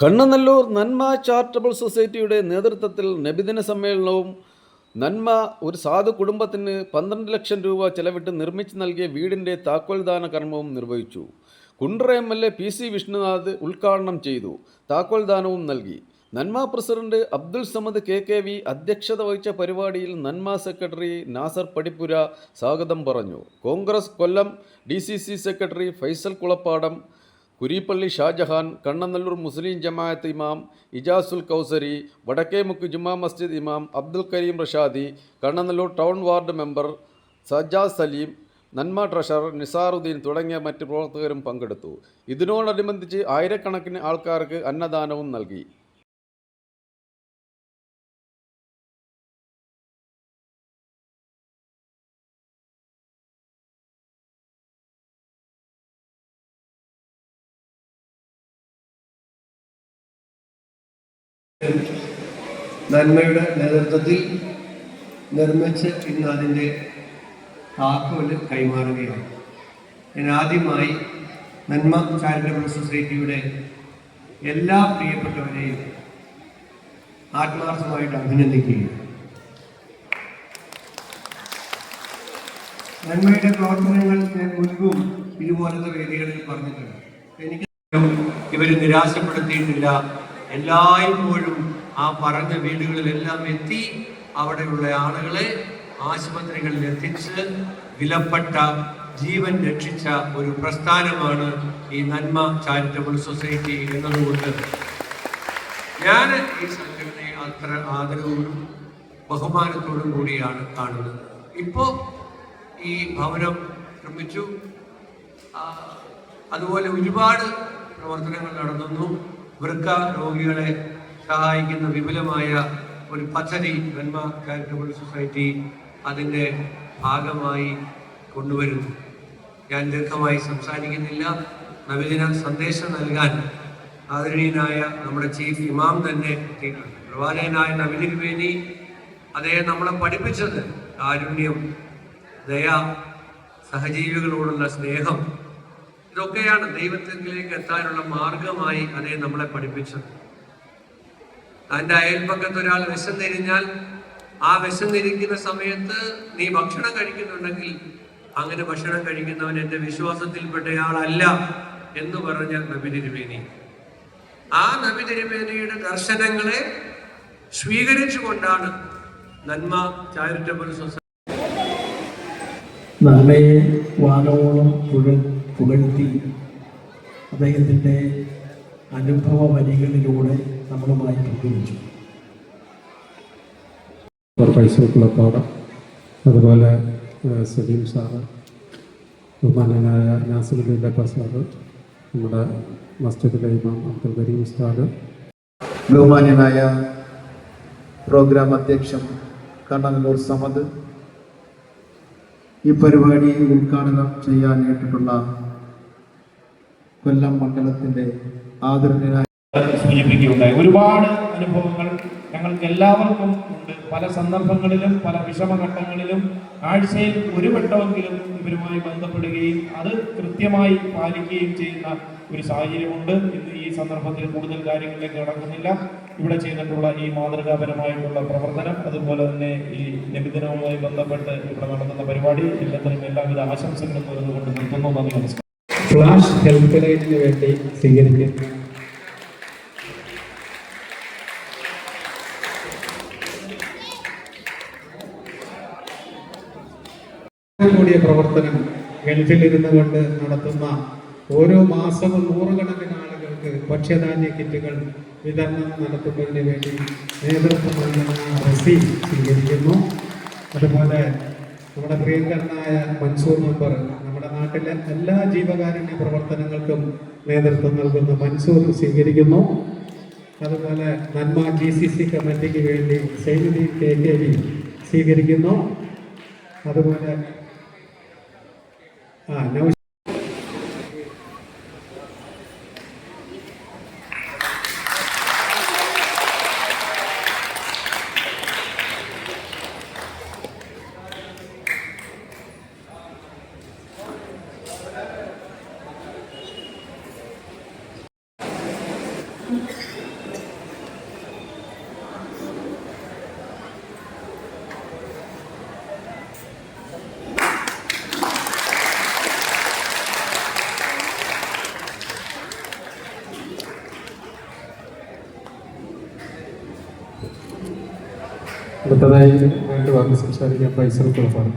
കണ്ണനല്ലൂർ നന്മ ചാരിറ്റബിൾ സൊസൈറ്റിയുടെ നേതൃത്വത്തിൽ നബിദിന സമ്മേളനവും നന്മ ഒരു സാധു കുടുംബത്തിന് പന്ത്രണ്ട് ലക്ഷം രൂപ ചെലവിട്ട് നിർമ്മിച്ചു നൽകിയ വീടിന്റെ താക്കോൽദാന കർമ്മവും നിർവഹിച്ചു. Kundara M L A P C Vishnunath ഉദ്ഘാടനം ചെയ്തു. താക്കോൽദാനവും നൽകി. Nanma president Abdul Samad K K V അധ്യക്ഷത വഹിച്ച പരിപാടിയിൽ നന്മ സെക്രട്ടറി നാസർ പടിപ്പുര സ്വാഗതം പറഞ്ഞു. കോൺഗ്രസ് കൊല്ലം ഡി സെക്രട്ടറി ഫൈസൽ കുളപ്പാടം കുരീപ്പള്ളി ഷാജഹാൻ കണ്ണനല്ലൂർ മുസ്ലിം ജമാഅത്ത് ഇമാം ഇജാസുൽ കൗസരി വടക്കേമുക്ക് ജുമാ മസ്ജിദ് ഇമാം Abdul Kareem Rashadi Kannanallur town ward member Sajad Saleem Nanma treasurer Nisaruddin തുടങ്ങിയ മറ്റ് പ്രവർത്തകരും പങ്കെടുത്തു. ഇതിനോടനുബന്ധിച്ച് ആയിരക്കണക്കിന് ആൾക്കാർക്ക് അന്നദാനവും നൽകി. നന്മയുടെ നേതൃത്വത്തിൽ നിർമ്മിച്ച് ഇന്ന് അതിന്റെ താക്കോൽ കൈമാറുകയാണ്. ഞാൻ ആദ്യമായി നന്മ ചാരിറ്റബിൾ സൊസൈറ്റിയുടെ എല്ലാ പ്രിയപ്പെട്ടവരെയും ആത്മാർത്ഥമായിട്ട് അഭിനന്ദിക്കുകയാണ്. നന്മയുടെ പ്രവർത്തനങ്ങൾ ഞാൻ മുൻപും ഇതുപോലത്തെ വേദികളിൽ പറഞ്ഞിട്ടുണ്ട്. എനിക്ക് ഇവർ നിരാശപ്പെടുത്തിയിട്ടില്ല. എല്ലായ്പ്പോഴും ആ പറഞ്ഞ വീടുകളിലെല്ലാം എത്തി അവിടെയുള്ള ആളുകളെ ആശുപത്രികളിൽ എത്തിച്ച് വിലപ്പെട്ട ജീവൻ രക്ഷിച്ച ഒരു പ്രസ്ഥാനമാണ് ഈ നന്മ ചാരിറ്റബിൾ സൊസൈറ്റി എന്നതുകൊണ്ട് ഞാൻ ഈ സംഘടനയെ അത്ര ആദരവോടും ബഹുമാനത്തോടും കൂടിയാണ് കാണുന്നത്. ഇപ്പോ ഈ ഭവനം നിർമ്മിച്ചു. അതുപോലെ ഒരുപാട് പ്രവർത്തനങ്ങൾ നടത്തുന്നു വൃക്ക രോഗികളെ സഹായിക്കുന്ന വിപുലമായ ഒരു പദ്ധതി ജന്മ ചാരിറ്റബിൾ സൊസൈറ്റി അതിന്റെ ഭാഗമായി കൊണ്ടുവരുന്നു. ഞാൻ ദീർഘമായി സംസാരിക്കുന്നില്ല. നവീന സന്ദേശം നൽകാൻ ആദരണീയനായ നമ്മുടെ ചീഫ് ഇമാം തന്നെ എത്തിയിട്ടുണ്ട്. പ്രവാചകനായ നബിതിരുവേനി അദ്ദേഹം നമ്മളെ പഠിപ്പിച്ചത്. കാരുണ്യം ദയ സഹജീവികളോടുള്ള സ്നേഹം ഇതൊക്കെയാണ് ദൈവത്തിലേക്ക് എത്താനുള്ള മാർഗമായി അദ്ദേഹം നമ്മളെ പഠിപ്പിച്ചത്. തന്റെ അയൽപ്പക്കത്ത് ഒരാൾ വിശന്നിരിഞ്ഞാൽ ആ വിശന്നിരിക്കുന്ന സമയത്ത് നീ ഭക്ഷണം കഴിക്കുന്നുണ്ടെങ്കിൽ അങ്ങനെ ഭക്ഷണം കഴിക്കുന്നവൻ എന്റെ വിശ്വാസത്തിൽപ്പെട്ടയാളല്ല എന്ന് പറഞ്ഞ നബി തിരുമേനി. ആ നബി തിരുമേനിയുടെ ദർശനങ്ങളെ സ്വീകരിച്ചുകൊണ്ടാണ് നന്മ ചാരിറ്റബിൾ സൊസൈറ്റി നന്മയെ വാനോളം പുഴ പുകഴ്ത്തി അദ്ദേഹത്തിന്റെ അനുഭവ വരികളിലൂടെ നമ്മളുമായി പങ്കുവച്ചു ഫൈസൽ കുളപ്പാടം അതുപോലെ സലീം സാറ് ബഹുമാനായ നാസിറുദ്ദീൻ ലപ്പ സാറ് നമ്മുടെ മസ്ജിദിലെ ഇമാം അബ്ദുൽ കരീം ഉസ്താദ്. ബഹുമാനായ പ്രോഗ്രാം അധ്യക്ഷൻ കണ്ണനല്ലൂർ സമദ് ഈ പരിപാടി ഉദ്ഘാടനം ചെയ്യാനായിട്ടുള്ള കൊല്ലം മണ്ഡലത്തിന്റെ ആദരണീയനായ സൂചിപ്പിക്കുകയുണ്ടായി. ഒരുപാട് അനുഭവങ്ങൾ ഞങ്ങൾക്ക് എല്ലാവർക്കും ഉണ്ട്. പല സന്ദർഭങ്ങളിലും പല വിഷമഘട്ടങ്ങളിലും ആഴ്ചയിൽ ഒരു വട്ടമെങ്കിലും ഇവരുമായി ബന്ധപ്പെടുകയും അത് കൃത്യമായി പാലിക്കുകയും ചെയ്യുന്ന ഒരു സാഹചര്യമുണ്ട്. ഇന്ന് ഈ സന്ദർഭത്തിൽ കൂടുതൽ കാര്യങ്ങളിലേക്ക് കടക്കുന്നില്ല. ഇവിടെ ചെയ്തിട്ടുള്ള ഈ മാതൃകാപരമായിട്ടുള്ള പ്രവർത്തനം അതുപോലെ തന്നെ ഈ നബിദിനവുമായി ബന്ധപ്പെട്ട് ഇവിടെ നടത്തുന്ന പരിപാടി എല്ലാത്തിനും എല്ലാവിധ ആശംസകളും നേർന്നുകൊണ്ട് നിർത്തുന്നു. നന്ദി നമസ്കാരം. ഫ്ലാഷ് ഹെൽത്ത് ലൈനിന് വേണ്ടി സ്വീകരിക്കുന്നു. കൂടിയ പ്രവർത്തനം ഗൾഫിൽ ഇരുന്നു കൊണ്ട് നടത്തുന്ന ഓരോ മാസവും നൂറുകണക്കിന് ആളുകൾക്ക് ഭക്ഷ്യധാന്യ കിറ്റുകൾ വിതരണം നടത്തുന്നതിന് വേണ്ടി നേതൃത്വം നൽകുന്ന റസി സ്വീകരിക്കുന്നു. അതുപോലെ നമ്മുടെ പ്രിയങ്കരനായ മൻസൂർ മെമ്പർ നമ്മുടെ നാട്ടിലെ എല്ലാ ജീവകാരുണ്യ പ്രവർത്തനങ്ങൾക്കും നേതൃത്വം നൽകുന്ന മൻസൂർ സ്വീകരിക്കുന്നു. അതുപോലെ നന്മ ജി സി സി കമ്മിറ്റിക്ക് വേണ്ടി സൈനിക കെ കെ വി സ്വീകരിക്കുന്നു. അതുപോലെ ആ നൗ അടുത്തതായി വേണ്ടി വാക്ക് സംസാരിക്കാൻ പൈസ കുളപ്പാട്